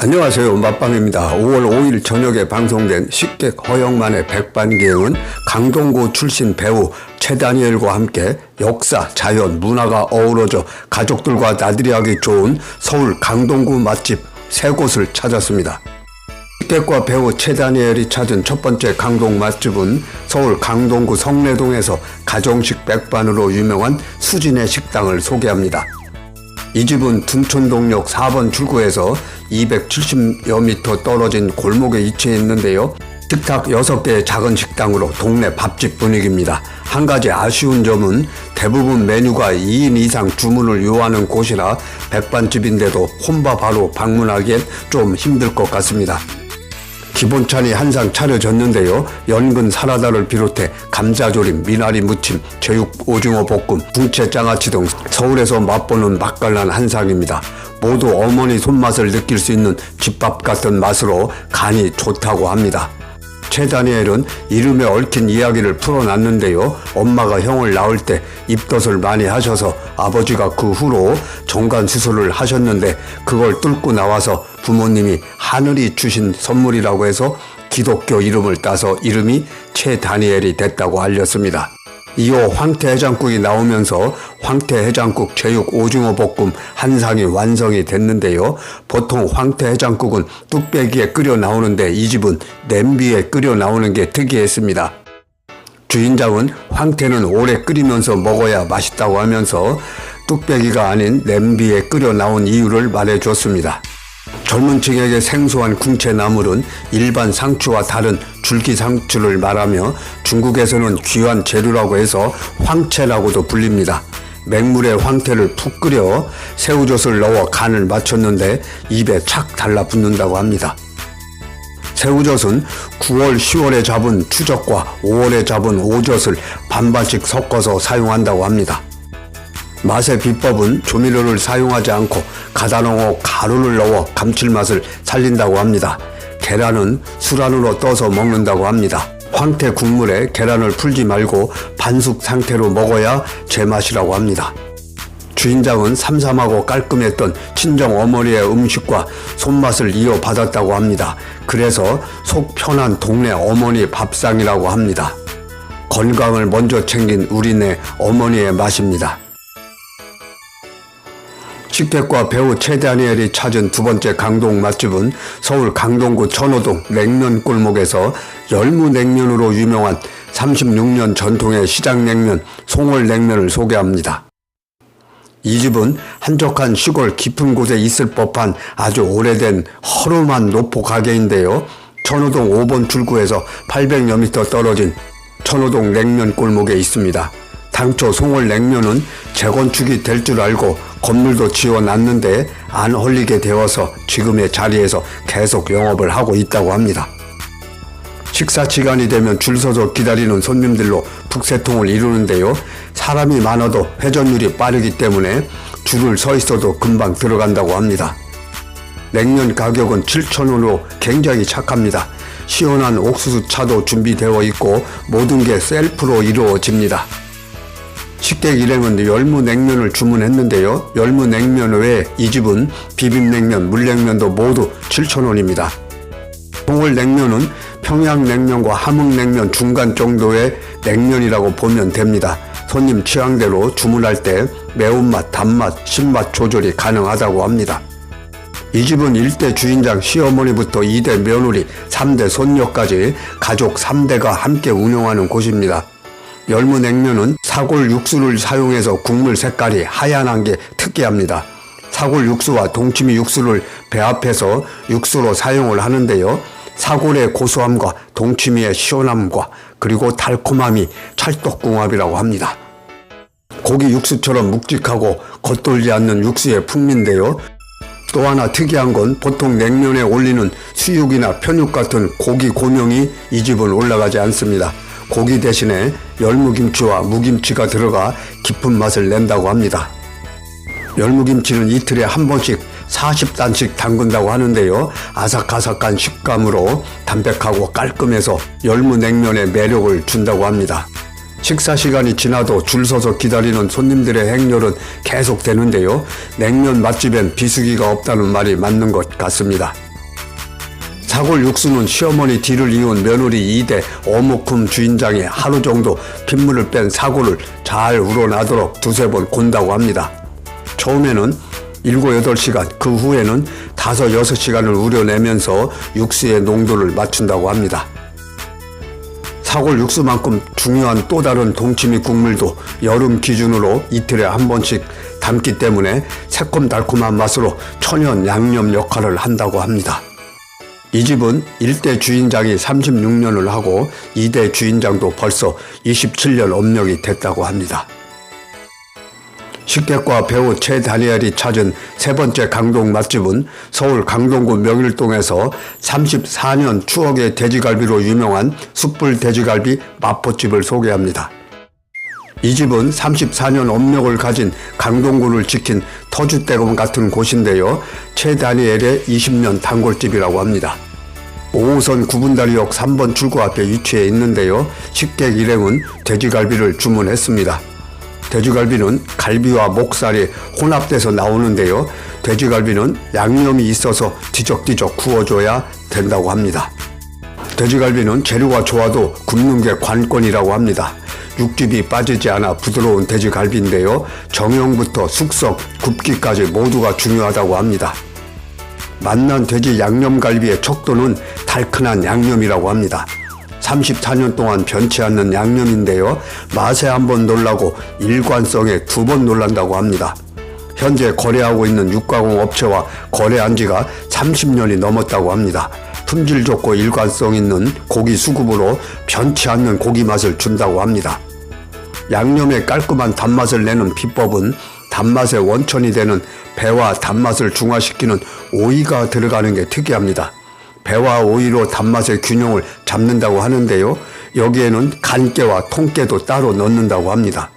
안녕하세요. 맛방입니다. 5월 5일 저녁에 방송된 식객 허영만의 백반기행은 강동구 출신 배우 최다니엘과 함께 역사, 자연, 문화가 어우러져 가족들과 나들이 하기 좋은 서울 강동구 맛집 세 곳을 찾았습니다. 식객과 배우 최다니엘이 찾은 첫 번째 강동 맛집은 서울 강동구 성내동에서 가정식 백반으로 유명한 수진의 식당을 소개합니다. 이 집은 둔촌동역 4번 출구에서 270여 미터 떨어진 골목에 위치해 있는데요. 식탁 6개의 작은 식당으로 동네 밥집 분위기입니다. 한 가지 아쉬운 점은 대부분 메뉴가 2인 이상 주문을 요하는 곳이라 백반집인데도 혼밥 하러 방문하기엔 좀 힘들 것 같습니다. 기본찬이 항상 차려졌는데요. 연근 사라다를 비롯해 감자조림, 미나리 무침, 제육 오징어 볶음, 붕채 장아찌 등 서울에서 맛보는 맛깔난 한상입니다. 모두 어머니 손맛을 느낄 수 있는 집밥 같은 맛으로 간이 좋다고 합니다. 최다니엘은 이름에 얽힌 이야기를 풀어놨는데요. 엄마가 형을 낳을 때 입덧을 많이 하셔서 아버지가 그 후로 정관 수술을 하셨는데 그걸 뚫고 나와서 부모님이 하늘이 주신 선물이라고 해서 기독교 이름을 따서 이름이 최다니엘이 됐다고 알렸습니다. 이후 황태해장국이 나오면서 황태해장국 제육 오징어 볶음 한 상이 완성이 됐는데요. 보통 황태해장국은 뚝배기에 끓여 나오는데 이 집은 냄비에 끓여 나오는 게 특이했습니다. 주인장은 황태는 오래 끓이면서 먹어야 맛있다고 하면서 뚝배기가 아닌 냄비에 끓여 나온 이유를 말해줬습니다. 젊은 층에게 생소한 궁채 나물은 일반 상추와 다른 줄기 상추를 말하며 중국에서는 귀한 재료라고 해서 황채라고도 불립니다. 맹물에 황태를 푹 끓여 새우젓을 넣어 간을 맞췄는데 입에 착 달라붙는다고 합니다. 새우젓은 9월, 10월에 잡은 추젓과 5월에 잡은 오젓을 반반씩 섞어서 사용한다고 합니다. 맛의 비법은 조미료를 사용하지 않고 가다농어 가루를 넣어 감칠맛을 살린다고 합니다. 계란은 술안으로 떠서 먹는다고 합니다. 황태 국물에 계란을 풀지 말고 반숙 상태로 먹어야 제맛이라고 합니다. 주인장은 삼삼하고 깔끔했던 친정 어머니의 음식과 손맛을 이어받았다고 합니다. 그래서 속 편한 동네 어머니 밥상이라고 합니다. 건강을 먼저 챙긴 우리네 어머니의 맛입니다. 식객과 배우 최다니엘이 찾은 두 번째 강동 맛집은 서울 강동구 천호동 냉면 골목에서 열무냉면으로 유명한 36년 전통의 시장냉면 송월냉면을 소개합니다. 이 집은 한적한 시골 깊은 곳에 있을 법한 아주 오래된 허름한 노포 가게인데요. 천호동 5번 출구에서 800여 미터 떨어진 천호동 냉면 골목에 있습니다. 당초 송월 냉면은 재건축이 될 줄 알고 건물도 지어놨는데 안 홀리게 되어서 지금의 자리에서 계속 영업을 하고 있다고 합니다. 식사 시간이 되면 줄 서서 기다리는 손님들로 북새통을 이루는데요. 사람이 많아도 회전율이 빠르기 때문에 줄을 서 있어도 금방 들어간다고 합니다. 냉면 가격은 7,000원으로 굉장히 착합니다. 시원한 옥수수 차도 준비되어 있고 모든 게 셀프로 이루어집니다. 식객 일행은 열무 냉면을 주문했는데요. 열무 냉면 외에 이 집은 비빔냉면, 물냉면도 모두 7,000원입니다. 동월냉면은 평양냉면과 함흥냉면 중간 정도의 냉면이라고 보면 됩니다. 손님 취향대로 주문할 때 매운맛, 단맛, 신맛 조절이 가능하다고 합니다. 이 집은 일대 주인장 시어머니부터 2대 며느리, 3대 손녀까지 가족 3대가 함께 운영하는 곳입니다. 열무냉면은 사골 육수를 사용해서 국물 색깔이 하얀한 게 특이합니다. 사골 육수와 동치미 육수를 배합해서 육수로 사용을 하는데요. 사골의 고소함과 동치미의 시원함과 그리고 달콤함이 찰떡궁합이라고 합니다. 고기 육수처럼 묵직하고 겉돌지 않는 육수의 풍미인데요. 또 하나 특이한 건 보통 냉면에 올리는 수육이나 편육 같은 고기 고명이 이 집은 올라가지 않습니다. 고기 대신에 열무김치와 무김치가 들어가 깊은 맛을 낸다고 합니다. 열무김치는 이틀에 한 번씩 40단씩 담근다고 하는데요. 아삭아삭한 식감으로 담백하고 깔끔해서 열무냉면의 매력을 준다고 합니다. 식사 시간이 지나도 줄 서서 기다리는 손님들의 행렬은 계속 되는데요. 냉면 맛집엔 비수기가 없다는 말이 맞는 것 같습니다. 사골 육수는 시어머니 뒤를 이은 며느리 2대 어묵금 주인장이 하루 정도 핏물을 뺀 사골을 잘 우러나도록 두세 번 곤다고 합니다. 처음에는 7, 8시간, 그 후에는 5, 6시간을 우려내면서 육수의 농도를 맞춘다고 합니다. 사골 육수만큼 중요한 또 다른 동치미 국물도 여름 기준으로 이틀에 한 번씩 담기 때문에 새콤달콤한 맛으로 천연 양념 역할을 한다고 합니다. 이 집은 1대 주인장이 36년을 하고 2대 주인장도 벌써 27년 업력이 됐다고 합니다. 식객과 배우 최 다니엘이 찾은 세 번째 강동 맛집은 서울 강동구 명일동에서 34년 추억의 돼지갈비로 유명한 숯불 돼지갈비 마포집을 소개합니다. 이 집은 34년 업력을 가진 강동구를 지킨 터줏대감 같은 곳인데요. 최 다니엘의 20년 단골집이라고 합니다. 5호선 구분다리역 3번 출구 앞에 위치해 있는데요. 식객 일행은 돼지갈비를 주문했습니다. 돼지갈비는 갈비와 목살이 혼합돼서 나오는데요. 돼지갈비는 양념이 있어서 뒤적뒤적 구워줘야 된다고 합니다. 돼지갈비는 재료가 좋아도 굽는 게 관건이라고 합니다. 육즙이 빠지지 않아 부드러운 돼지갈비인데요. 정형부터 숙성, 굽기까지 모두가 중요하다고 합니다. 맛난 돼지 양념갈비의 척도는 달큰한 양념이라고 합니다. 34년 동안 변치 않는 양념인데요. 맛에 한 번 놀라고 일관성에 두 번 놀란다고 합니다. 현재 거래하고 있는 육가공 업체와 거래한 지가 30년이 넘었다고 합니다. 품질 좋고 일관성 있는 고기 수급으로 변치 않는 고기 맛을 준다고 합니다. 양념의 깔끔한 단맛을 내는 비법은 단맛의 원천이 되는 배와 단맛을 중화시키는 오이가 들어가는 게 특이합니다. 배와 오이로 단맛의 균형을 잡는다고 하는데요. 여기에는 간깨와 통깨도 따로 넣는다고 합니다.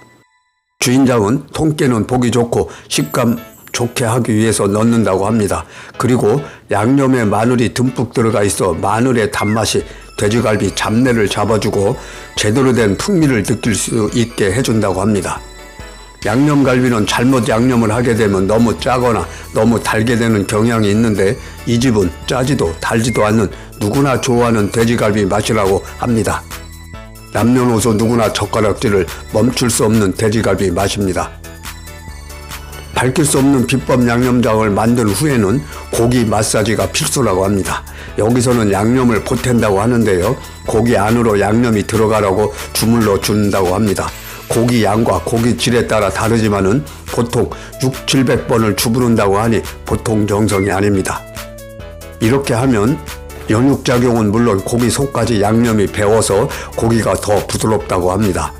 주인장은 통깨는 보기 좋고 식감 좋게 하기 위해서 넣는다고 합니다. 그리고 양념에 마늘이 듬뿍 들어가 있어 마늘의 단맛이 돼지갈비 잡내를 잡아주고 제대로 된 풍미를 느낄 수 있게 해준다고 합니다. 양념갈비는 잘못 양념을 하게 되면 너무 짜거나 너무 달게 되는 경향이 있는데 이 집은 짜지도 달지도 않는 누구나 좋아하는 돼지갈비 맛이라고 합니다. 남녀노소 누구나 젓가락질을 멈출 수 없는 돼지갈비 맛입니다. 밝힐 수 없는 비법 양념장을 만든 후에는 고기 마사지가 필수라고 합니다. 여기서는 양념을 보탠다고 하는데요. 고기 안으로 양념이 들어가라고 주물러 준다고 합니다. 고기 양과 고기 질에 따라 다르지만은 보통 6, 700번을 주부른다고 하니 보통 정성이 아닙니다. 이렇게 하면 연육작용은 물론 고기 속까지 양념이 배워서 고기가 더 부드럽다고 합니다.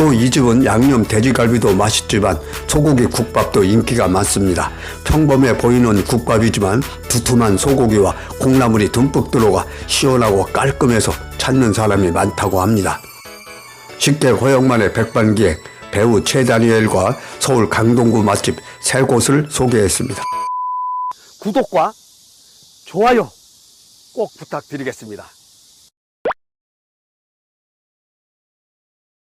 또 이 집은 양념 돼지갈비도 맛있지만 소고기 국밥도 인기가 많습니다. 평범해 보이는 국밥이지만 두툼한 소고기와 콩나물이 듬뿍 들어가 시원하고 깔끔해서 찾는 사람이 많다고 합니다. 식객 허영만의 백반기획 배우 최다니엘과 서울 강동구 맛집 세 곳을 소개했습니다. 구독과 좋아요 꼭 부탁드리겠습니다.